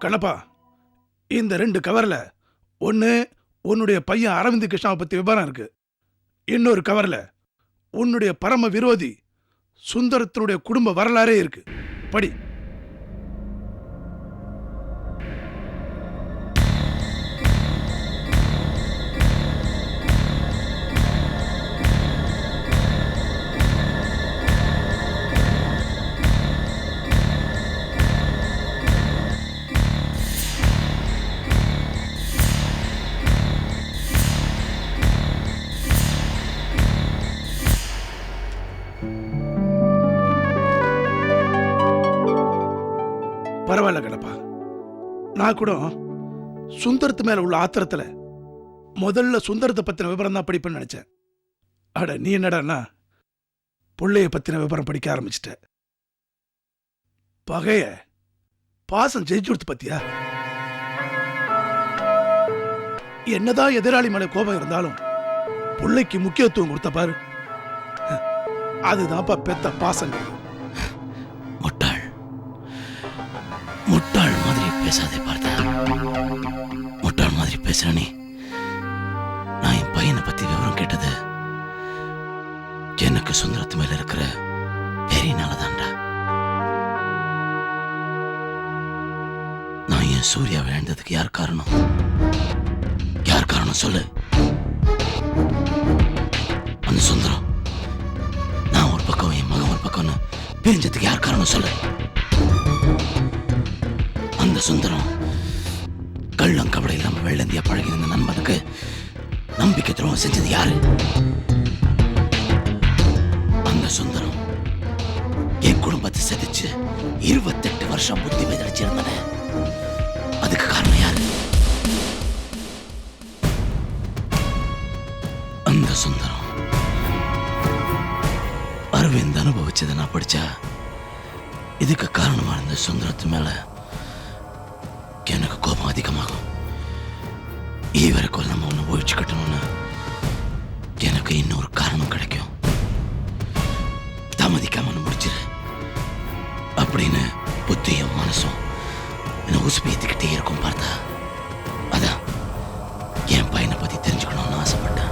கண்ணப்பா இந்த ரெண்டு கவர்ல ஒன்று உன்னுடைய பையன் அரவிந்த் கிருஷ்ணாவை பத்தி விவரம் இருக்கு. இன்னொரு கவர்ல உன்னுடைய பரம விரோதி சுந்தரத்தினுடைய குடும்ப வரலாறே இருக்கு. படி. நான் கூட சுந்தரத்து மேலே உள்ள ஆத்திரத்தில் முதல்ல சுந்தரத்தை பற்றின விவரம் தான் படிப்பேன்னு நினச்சேன். அட நீ என்னடான்னா பிள்ளைய பற்றின விவரம் படிக்க ஆரம்பிச்சிட்ட. பகைய பாசம் ஜெயிச்சு கொடுத்து பத்தியா? என்னதான் எதிராளி மேலே கோபம் இருந்தாலும் பிள்ளைக்கு முக்கியத்துவம் கொடுத்த பாரு. அதுதான்ப்பா பெத்த பாசங்க பேசாதே பார்த்தா. முட்டாள் மாதிரி பேசுற நீ. நான் என் பையனை பத்தி விவரம் கேட்டது எனக்கு சுந்தரத்து மேல இருக்கிற வெறினால தான்டா. நான் என் சூர்யா விழுந்ததுக்கு யார் காரணம்? யார் காரணம் சொல்லு. அந்த சுந்தரம் நான் ஒரு பக்கம் என் மகன் ஒரு பக்கம்னு பிரிஞ்சதுக்கு யார் காரணம் சொல்லு. சுந்தரம். கள்ளம் கவலை இல்லாம வெள்ளந்தியா பழகி இருந்த நண்பனுக்கு நம்பிக்கை துரோகம் செஞ்சது யாரு? அந்த சுந்தரம் என் குடும்பத்தை செதிச்சு இருபத்தெட்டு வருஷம் புத்தி விதடிச்சிருந்தன அதுக்கு காரணம் யாரு? அந்த சுந்தரம். அரவிந்த் அனுபவிச்சதை நான் படிச்சா இதுக்கு காரணமா இருந்த சுந்தரத்து மேல எனக்கு அதிகமாகும். ஈவரை நம்ம ஒன்று ஒழிச்சு எனக்கு இன்னொரு காரணம் கிடைக்கும். தாமதிக்காம முடிச்சிரு. அப்படின்னு புத்தியும் மனசும் என்னை உசுப்பேத்திக்கிட்டே இருக்கும் பார்த்தா. அதான் என் பையனை பத்தி தெரிஞ்சுக்கணும்னு ஆசைப்பட்டேன்.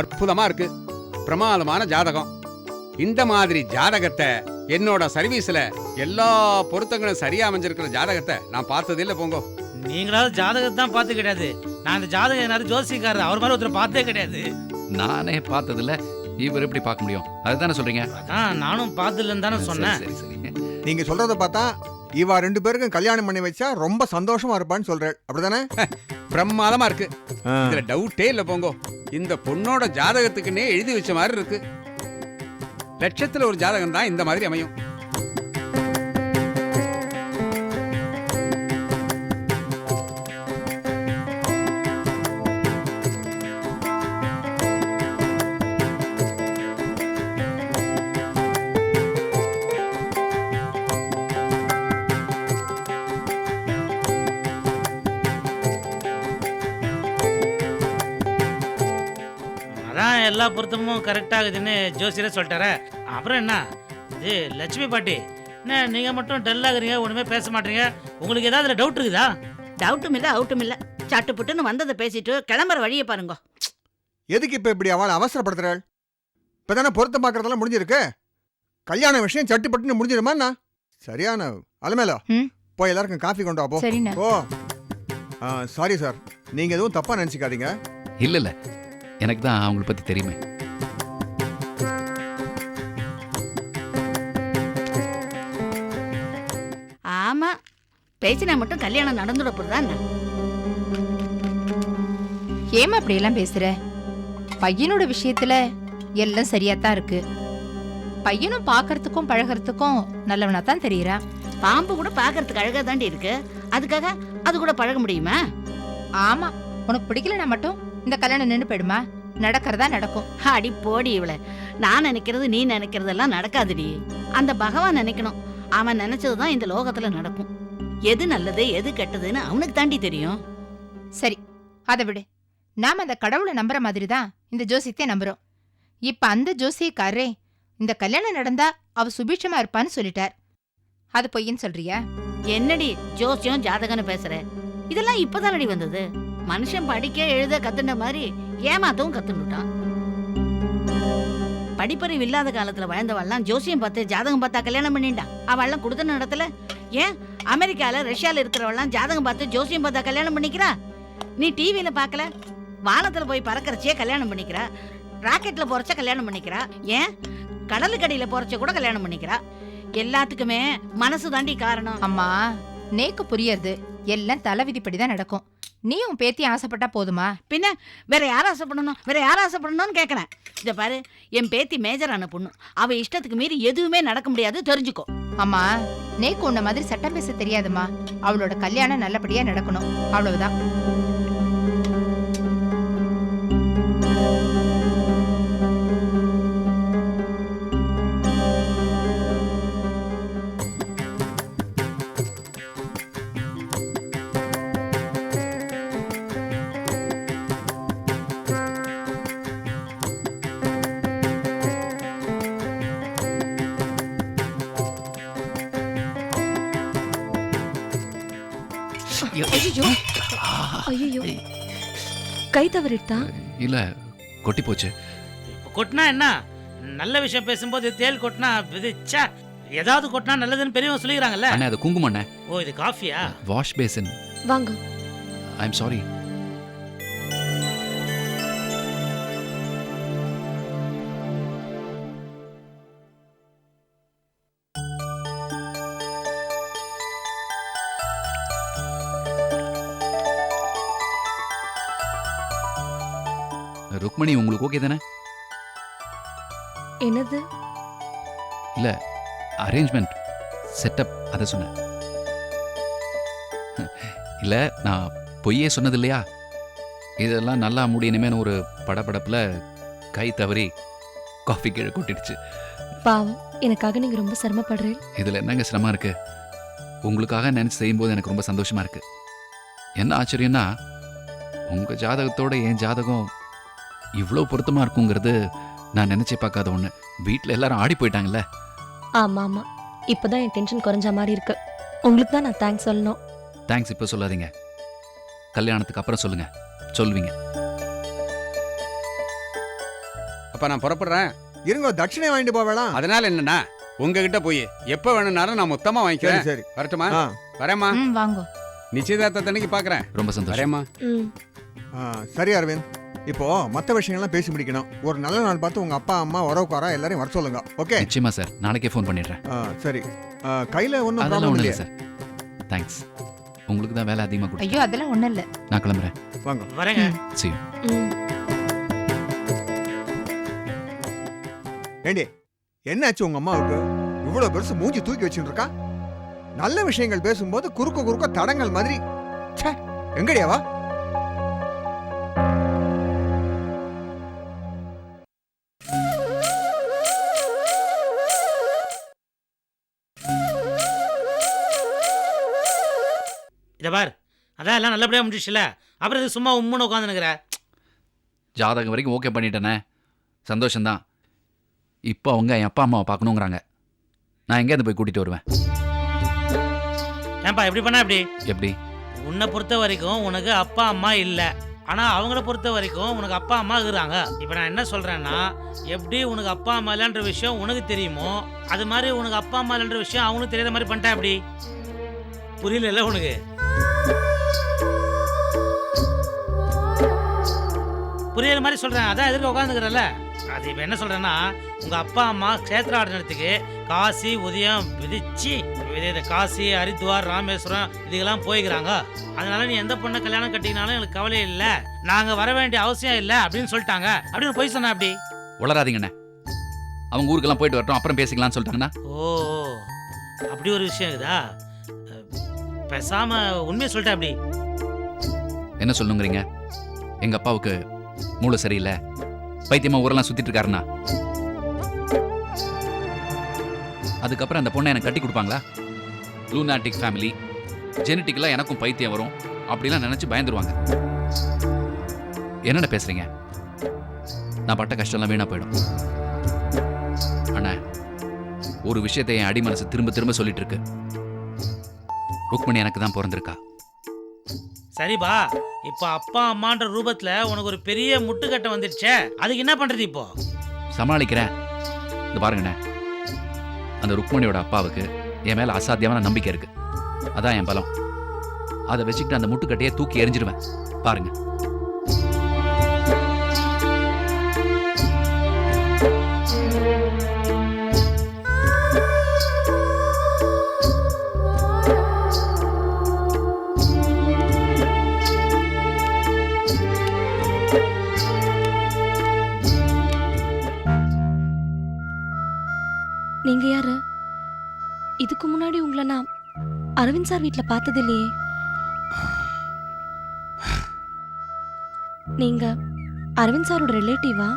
அற்புதமா இருக்கு. பிரமாதமான ஜாதகம். இந்த மாதிரி ஜாதகத்தை என்னோட சர்வீஸ்ல எல்லா பொருத்தங்களும் சரியா அமைஞ்சிருக்கிற ஜாதகத்தை நான் பார்த்தது இல்ல போங்க. நீங்களாவது ஜாதகத்தை தான் பார்த்து கிடையாது. நான் இந்த ஜாதகம் என்ன ஜோசிக்காரர் அவர் மாதிரி ஒருத்தர் பார்த்ததே கிடையாது. நானே பார்த்ததில்ல. இவர் எப்படி பார்க்க முடியும்? அதுதானே சொல்றீங்க? அதான் நானும் பார்த்ததில்லன்னு தானே சொன்னேன் சரி சரி சரி. நீங்க சொல்றத பார்த்தா இவா ரெண்டு பேருக்கும் கல்யாணம் பண்ணி வச்சா ரொம்ப சந்தோஷமா இருப்பான்னு சொல்றாள் அப்படிதானே? பிரமாதமா இருக்கு. இதுல டவுட்டே இல்ல போங்கோ. இந்த பொண்ணோட ஜாதகத்துக்குன்னே எழுதி வச்ச மாதிரி இருக்கு. லட்சத்துல ஒரு ஜாதகம் தான் இந்த மாதிரி அமையும். எல்லா பொருத்தமும் கரெக்ட் ஆகுதுன்னு ஜோசியரே சொல்லிட்டாரே. அப்புறம் என்ன? இது லட்சுமி பாட்டி. என்ன நீங்க மட்டும் டல் ஆகுறீங்க ஒண்ணுமே பேச மாட்டீங்க. உங்களுக்கு ஏதாவது டவுட் இருக்குதா? டவுட்டும் இல்ல அவுட்டும் இல்ல. சட்டு புட்டுன்னு வந்ததை பேசிட்டு கிளம்புற வழியை பாருங்க. எதுக்கு இப்ப இப்படி அவளை அவசரப்படுத்துறாள்? இப்பதானே பொருத்தம் பார்க்கறதெல்லாம் முடிஞ்சிருக்கு. கல்யாண விஷயம் சட்டுப்பட்டுன்னு முடிஞ்சிருமா என்ன? சரியான அலமேலா. ம். போய் எல்லாருக்கும் காஃபி கொண்டு வா போ. சரிண்ணா. ஓ சாரி சார் நீங்க எதுவும் தப்பா நினைச்சுக்காதீங்க. இல்ல இல்ல. எனக்கு தான் அவங்கள பற்றி தெரியுமே. ஆமா. பேசினா மட்டும் கல்யாணம் நடந்துட போறதா ஏமா அப்படி எல்லாம் பேசுற? பையனோட விஷயத்துல எல்லாம் சரியா தான் இருக்கு. பையனும் பார்க்கறதுக்கும் பழகிறதுக்கும் நல்லவனா தான் தெரியறான் பாம்பு கூட பாக்குறதுக்கு அழகா தாண்டி இருக்கு. அதுக்காக அது கூட பழக முடியுமா? ஆமா. உனக்கு பிடிக்கலனா மட்டும் இந்த கல்யாணம் நின்னு போயிடுமா? நடக்கிறதா நடக்கும். அடி போடி இவளை. நான் நினைக்கிறது நீ நினைக்கிறதெல்லாம் நடக்காதுடி. அந்த பகவான் நினைக்கணும். அவன் நினைச்சதுதான் இந்த லோகத்துல நடக்கும். எது நல்லது எது கெட்டதுன்னு அவனுக்கு தாண்டி தெரியும். சரி அதை விடு. நாம அந்த கடவுளை நம்புற மாதிரி தான் இந்த ஜோசியத்தை நம்புறோம். இப்ப அந்த ஜோசியக்காரரே இந்த கல்யாணம் நடந்தா அவ சுபீட்சமா இருப்பான்னு சொல்லிட்டார். அது பொய்ன்னு சொல்றியா? என்னடி ஜோசியம் ஜாதகம்னு பேசுற? இதெல்லாம் இப்பதானடி வந்தது? மனுஷன் படிக்க எழுத கத்துன மாதிரி ஏமாத்தவும் கத்துட்டான் படிப்பறிவு இல்லாத காலத்துல வாழ்ந்தவள்லாம் ஜோசியம் பார்த்து ஜாதகம் பார்த்தா கல்யாணம் பண்ணிட்டான். அவள்லாம் கொடுத்த நடத்துல ஏன்? அமெரிக்கால ரஷ்யால இருக்கிறவள்லாம் ஜாதகம் பார்த்து ஜோசியம் பார்த்தா கல்யாணம் பண்ணிக்கிறா? நீ டிவியில பார்க்கல? வானத்துல போய் பறக்கிறச்சியே கல்யாணம் பண்ணிக்கிறா? ராக்கெட்ல போறச்ச கல்யாணம் பண்ணிக்கிறா? ஏன்? கடலுக்கடியில போறச்ச கூட கல்யாணம் பண்ணிக்கிறா? எல்லாத்துக்குமே மனசு தாண்டி காரணம். அம்மா நேக்கு புரியறது. எல்லாம் தலைவிதிப்படி தான் நடக்கும். நீ உன் பேத்தி ஆசைப்பட்டா போதுமா? பின்ன வேற யார் ஆசைப்படணும்? வேற யார் ஆசைப்படணும்னு கேட்கறேன் இத பாரு என் பேத்தி மேஜரான பொண்ணு. அவ இஷ்டத்துக்கு மீறி எதுவுமே நடக்க முடியாது தெரிஞ்சுக்கோ. அம்மா நேக்கு உன்ன மாதிரி சட்டம் பேச தெரியாதுமா. அவளோட கல்யாணம் நல்லபடியா நடக்கணும். அவ்வளவுதான். ஐயோ. ஐயோ கை தவறிட்டா? இல்ல கொட்டி போச்சு. கொட்டினா என்ன? நல்ல விஷயம் பேசும்போது தேல் கொட்டினா இது ச்சே. ஏதாவது கொட்டினா நல்லதுன்னு பெரியவங்க சொல்லிக்கிறாங்கல்ல. அண்ணே அது குங்குமம் அண்ணே. ஓ இது காஃபியா? Wash basin. வாங்க. I am sorry. ருக்மணி உங்களுக்கு ஓகே தானே? என்னது? அரேஞ்ச்மெண்ட் செட்டப் அதை சொன்னேன். இல்லை நான் பொய்யே சொன்னது இல்லையா? இதெல்லாம் நல்லா முடியணுமேனு ஒரு படபடப்பில் கை தவறி காஃபி கீழே கொட்டிடுச்சு. பாவம் எனக்காக நீங்க ரொம்ப சிரமப்படுறேன் இதில் என்னங்க சிரமம் இருக்கு? உங்களுக்காக நினச்சி செய்யும்போது எனக்கு ரொம்ப சந்தோஷமா இருக்கு. என்ன ஆச்சரியம்னா உங்கள் ஜாதகத்தோட என் ஜாதகம் இவ்வளோ பொருத்தமாக இருக்குங்கிறது நான் நினச்சே பார்க்காத ஒன்று வீட்டில் எல்லாரும் ஆடி போயிட்டாங்கல்ல? ஆமா ஆமா. இப்பதான் என் டென்ஷன் குறைஞ்ச மாதிரி இருக்கு. உங்களுக்கு தான் நான் தேங்க்ஸ் சொல்லணும். தேங்க்ஸ் இப்போ சொல்லாதீங்க. கல்யாணத்துக்கு அப்புறம் சொல்லுங்க. சொல்லுவீங்க. அப்ப நான் புறப்படுறேன். இருங்க தட்சிணை வாங்கிட்டு போவேலாம் அதனால என்னன்னா உங்ககிட்ட போய் எப்ப வேணும்னாலும் நான் மொத்தமா சரி வாங்கிக்கிறேன். சரி வரட்டுமா? ஆ. வரேம்மா. ம் வாங்கோ. நிச்சயதார்த்தத்தன்னைக்கு பாக்குறேன். ரொம்ப சந்தோஷம். வரேம்மா. ம். ஆ, சரி அரவிந்த். இப்போ மற்ற விஷயங்கள்லாம் பேசி முடிக்கணும். ஒரு நல்ல நாள் பார்த்து உங்க அப்பா அம்மா உறவுக்காரா எல்லாரையும் வர சொல்லுங்க. ஓகே நிச்சயமா சார் நாளைக்கே ஃபோன் பண்ணிடுறேன். ஆ, சரி. ஆ, கையில ஒன்றும் அதெல்லாம் ப்ராப்ளம் ஒன்றும் இல்லையா? இல்லை சார் தேங்க்ஸ் உங்களுக்கு தான் வேலை அதிகமாக கொடுத்து ஐயோ அதெல்லாம் ஒண்ணும் இல்ல. நான் கிளம்புறேன். வாங்க. வரேங்க. see you. ஏண்டி என்னாச்சு உங்க அம்மாவுக்கு? இவ்வளவு பெருசு மூஞ்சி தூக்கி வச்சுட்டு இருக்கா நல்ல விஷயங்கள் பேசும்போது குறுக்க குறுக்க தடங்கள் மாதிரி. ச்சே எங்கடியாவா இதை அதான் எல்லாம் நல்லபடியாக முடிச்சுல அப்புறம் இது சும்மா உம்முன்னு உட்காந்துனுக்குற? ஜாதகம் வரைக்கும் ஓகே பண்ணிட்டேனே. சந்தோஷம்தான். இப்போ அவங்க என் அப்பா அம்மாவை பார்க்கணுங்கிறாங்க. நான் எங்கேருந்து போய் கூட்டிகிட்டு வருவேன். ஏன்பா எப்படி பண்ணா எப்படி எப்படி? உன்னை பொறுத்த வரைக்கும் உனக்கு அப்பா அம்மா இல்லை. ஆனால் அவங்கள பொறுத்த வரைக்கும் உனக்கு அப்பா அம்மா இருக்கிறாங்க. இப்போ நான் என்ன சொல்கிறேன்னா எப்படி உனக்கு அப்பா அம்மா இல்லைன்ற விஷயம் உனக்கு தெரியுமோ அது மாதிரி உனக்கு அப்பா அம்மா இல்லைன்ற விஷயம் அவனுக்கு தெரியாத மாதிரி பண்ணிட்டா எப்படி? புரியல உனக்கு? புரியுற மாதிரி சொல்கிறேன் அதான் எதிர்க்க உட்காந்துக்கிறல்ல அது இப்போ என்ன சொல்கிறேன்னா உங்கள் அப்பா அம்மா க்ஷேத்திர ஆடனத்துக்கு காசி உதயம் விதிச்சு இது காசி ஹரித்வார் ராமேஸ்வரம் இதுக்கெல்லாம் போய்க்கிறாங்க. அதனால நீ எந்த பொண்ணை கல்யாணம் கட்டிக்கினாலும் எனக்கு கவலை இல்லை. நாங்கள் வர வேண்டிய அவசியம் இல்லை அப்படின்னு சொல்லிட்டாங்க. அப்படின்னு போய் சொன்னா அப்படி உளராதீங்கண்ணே அவங்க ஊருக்கெல்லாம் போயிட்டு வரட்டும் அப்புறம் பேசிக்கலாம்னு சொல்லிட்டாங்கன்னா ஓ அப்படி ஒரு விஷயம் இருக்குதா? அஹ், பேசாம உண்மையை சொல்லிட்டேன் அப்படி என்ன சொல்லுங்கிறீங்க எங்கள் அப்பாவுக்கு மூளை சரியில்லை. பைத்தியமா ஊரெல்லாம் சுத்திட்டு இருக்காருண்ணா. அதுக்கப்புறம் அந்த பொண்ணை எனக்கு கட்டி கொடுப்பாங்களா? லூனாட்டிக் ஃபேமிலி ஜெனட்டிக்கலாக எனக்கும் பைத்தியம் வரும். அப்படிலாம் நினச்சி பயந்துருவாங்க. என்னென்ன பேசுறீங்க? நான் பட்ட கஷ்டம்லாம் வீணாக போயிடும். அண்ணா ஒரு விஷயத்தை என் அடி மனசு திரும்ப திரும்ப சொல்லிட்டு இருக்கு. ருக்மணி எனக்கு தான் பிறந்திருக்கா. சரிப்பா இப்போ அப்பா அம்மான்ற ரூபத்துல உனக்கு ஒரு பெரிய முட்டுக்கட்டை வந்துடுச்சே. அதுக்கு என்ன பண்றது இப்போ? சமாளிக்கிறேன் இந்த பாருங்கண்ணே. அந்த ருக்மணியோட அப்பாவுக்கு என் மேல அசாத்தியமான நம்பிக்கை இருக்கு. அதான் என் பலம். அதை வச்சுக்கிட்டு அந்த முட்டுக்கட்டையே தூக்கி எறிஞ்சிடுவேன். பாருங்க. நீங்க யாரு? இதுக்கு முன்னாடி உங்களை நான் அரவிந்த் சார் வீட்ல பார்த்தது இல்லையே நீங்க அரவிந்த் சாரோட ரிலேட்டிவா?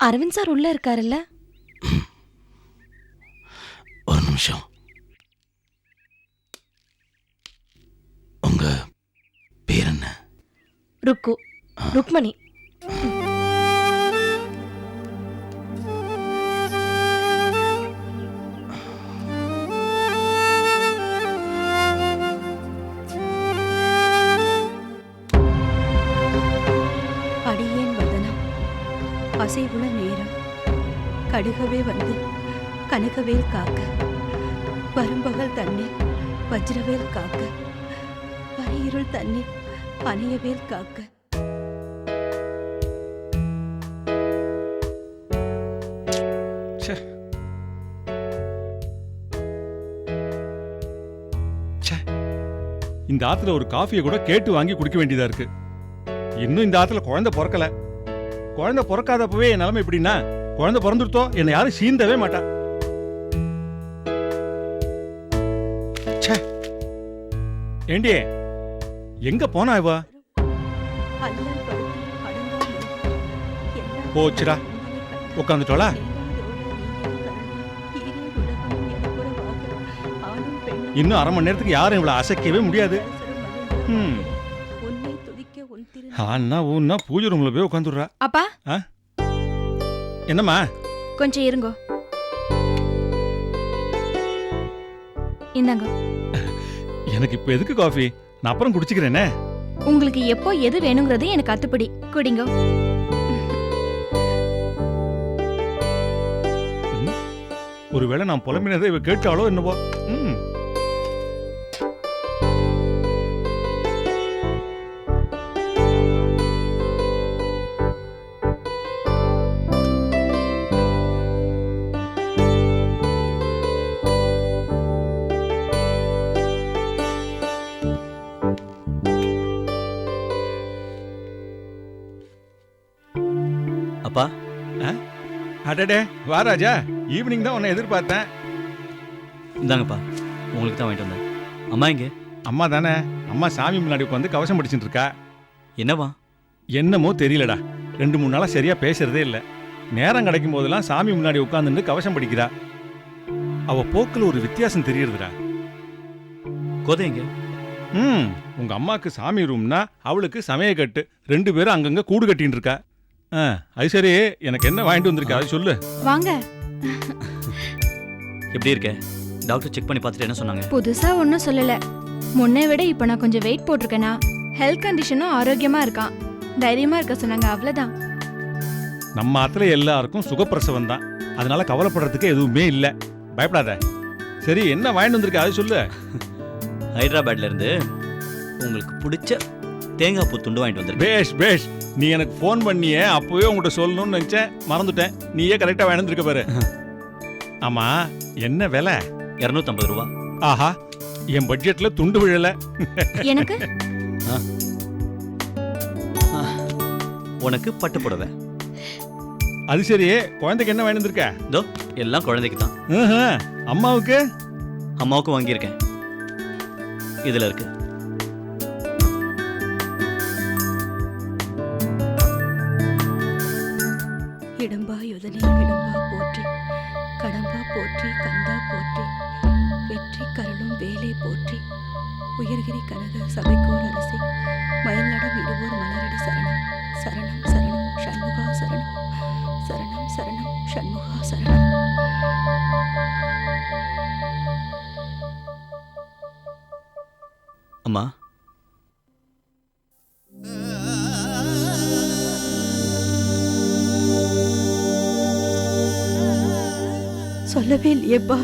அரவிந்த் சார் உள்ள இருக்காருல்ல? ஒரு நிமிஷம். உங்க பேர் என்ன? ருக்கு. ருக்மணி. அடியேன் வதனம் அசைவுள நேரம். கடுகவே வந்து கனகவேல் காக்க. வரும்பகல் தண்ணீர் வஜ்ரவேல் காக்க. வரையிருள் தண்ணீர் பனையவேல் காக்க. இந்த ஆத்துல ஒரு காஃபியை கூட கேட்டு வாங்கி குடிக்க வேண்டியதா இருக்கு. இன்னும் இந்த ஆத்துல குழந்தை பிறக்கல. குழந்தை பிறக்காதப்பவே என் நிலைமை எப்படின்னா குழந்தை பிறந்துருத்தோ என்னை யாரும் சீந்தவே மாட்டா ச்சே. ஏண்டி எங்க போனா இவ? போச்சுடா. உன்னை இன்னும் அரை மணி நேரத்துக்கு யாரும் இவளை அசைக்கவே முடியாது. ம். ஆனா ஊன்னா பூஜை ரூம்ல போய் உட்காந்துடுறா அப்பா. என்னம்மா? கொஞ்சம் இருங்கோ. இந்தாங்க. எனக்கு இப்ப எதுக்கு காஃபி நான் அப்புறம் குடிச்சுக்கிறேனே. உங்களுக்கு எப்போ எது வேணுங்கிறது எனக்கு அத்துப்படி. குடிங்க. ஒருவேளை நான் புலம்பினதை இவ கேட்டாலோ என்னவோ. அடடே வா ராஜா. ஈவினிங் தான் உன்னை எதிர்பார்த்தேன். இந்தாங்கப்பா உங்களுக்கு தான் வாங்கிட்டு வந்தேன். அம்மா இங்க அம்மா தானே. அம்மா சாமி முன்னாடி உட்காந்து கவசம் படிச்சுட்டு இருக்கா. என்னவா? என்னமோ தெரியலடா. ரெண்டு மூணு நாளா சரியா பேசுறதே இல்ல. நேரம் கிடைக்கும் போதெல்லாம் சாமி முன்னாடி உட்காந்துட்டு கவசம் படிக்கிறா. அவ போக்குல ஒரு வித்தியாசம் தெரியுதுடா கோதை எங்க? ம் உங்க அம்மாக்கு சாமி ரூம்னா அவளுக்கு சமயக்கட்டு. ரெண்டு பேரும் அங்கங்க கூடு கட்டின்னு இருக்கா. ஆ, அது சரி. எனக்கு என்ன வாங்கிட்டு வந்திருக்கா? அது சொல்லு. வாங்க. எப்படி இருக்க? டாக்டர் செக் பண்ணி பார்த்துட்டு என்ன சொன்னாங்க? புதுசா ஒன்றும் சொல்லல. முன்னை விட இப்போ நான் கொஞ்சம் வெயிட் போட்டிருக்கேனா? ஹெல்த் கண்டிஷனும் ஆரோக்கியமா இருக்கான். தைரியமா இருக்க சொன்னாங்க அவ்வளவுதான். நம்ம ஆத்துல எல்லாருக்கும் சுகப்பிரசவம் தான். அதனால கவலைப்படுறதுக்கு எதுவுமே இல்ல. பயப்படாத. சரி என்ன வாங்கிட்டு வந்திருக்க? அது சொல்லு. ஹைதராபாத்ல இருந்து உங்களுக்கு பிடிச்ச தேங்காய் பூ துண்டு வாங்கிட்டு வந்திருக்கேன். பேஷ் பேஷ். நீ எனக்கு ஃபோன் பண்ணியே அப்பவே உங்கள்கிட்ட சொல்லணும்னு நினைச்சேன். மறந்துட்டேன். நீயே கரெக்டா வாங்கிட்டு வந்திருக்க பாரு. ஆமா என்ன விலை? இரநூத்தம்பது ரூபா. ஆஹா என் பட்ஜெட்ல துண்டு விழல. எனக்கு? உனக்கு பட்டு புடவை. அது சரி குழந்தைக்கு என்ன வாங்கிட்டு வந்திருக்க? இதோ எல்லாம் குழந்தைக்கு தான். அம்மாவுக்கு? அம்மாவுக்கும் வாங்கியிருக்கேன். இதுல இருக்கு. இடம்பா யுதனே விடம்பா போற்றி. கடம்பா போற்றி. கந்தா போற்றி. வெற்றி கருளும் வேலை போற்றி. உயர்கிரி கனக சபைக்கோர் அரசி. மயல்நடம் இடுவோர் மலரடி சரணம். சரணம் சரணம் ஷண்முகா சரணம். சரணம் சரணம் ஷண்முகா சரணம். அம்மா சொல்லவே இல்லையேப்பா